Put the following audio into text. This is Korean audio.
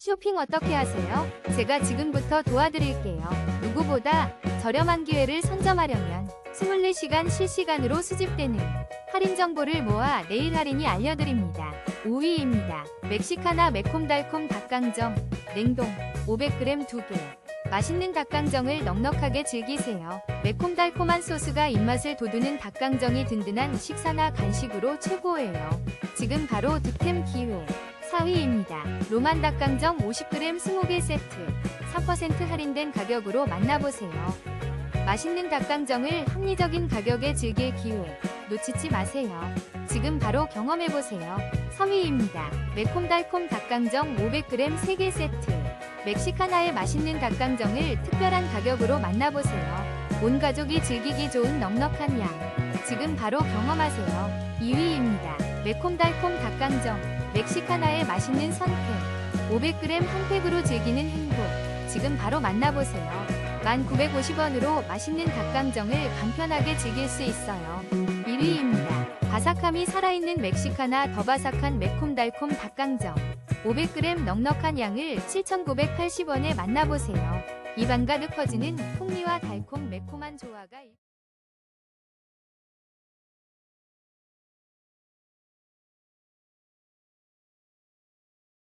쇼핑 어떻게 하세요? 제가 지금부터 도와드릴게요. 누구보다 저렴한 기회를 선점하려면 24시간 실시간으로 수집되는 할인 정보를 모아 내일 할인이 알려드립니다. 5위입니다. 멕시카나 매콤달콤 닭강정 냉동 500g 2개 맛있는 닭강정을 넉넉하게 즐기세요. 매콤달콤한 소스가 입맛을 돋우는 닭강정이 든든한 식사나 간식으로 최고예요. 지금 바로 득템 기회. 4위입니다. 로만 닭강정 50g 20개 세트. 4% 할인된 가격으로 만나보세요. 맛있는 닭강정을 합리적인 가격에 즐길 기회. 놓치지 마세요. 지금 바로 경험해보세요. 3위입니다. 매콤달콤 닭강정 500g 3개 세트. 멕시카나의 맛있는 닭강정을 특별한 가격으로 만나보세요. 온 가족이 즐기기 좋은 넉넉한 양. 지금 바로 경험하세요. 2위입니다. 매콤달콤 닭강정. 멕시카나의 맛있는 선택. 500g 한 팩으로 즐기는 행복. 지금 바로 만나보세요. 1,950원으로 맛있는 닭강정을 간편하게 즐길 수 있어요. 1위입니다. 바삭함이 살아있는 멕시카나 더 바삭한 매콤달콤 닭강정. 500g 넉넉한 양을 7,980원에 만나보세요. 입안 가득 퍼지는 풍미와 달콤 매콤한 조화가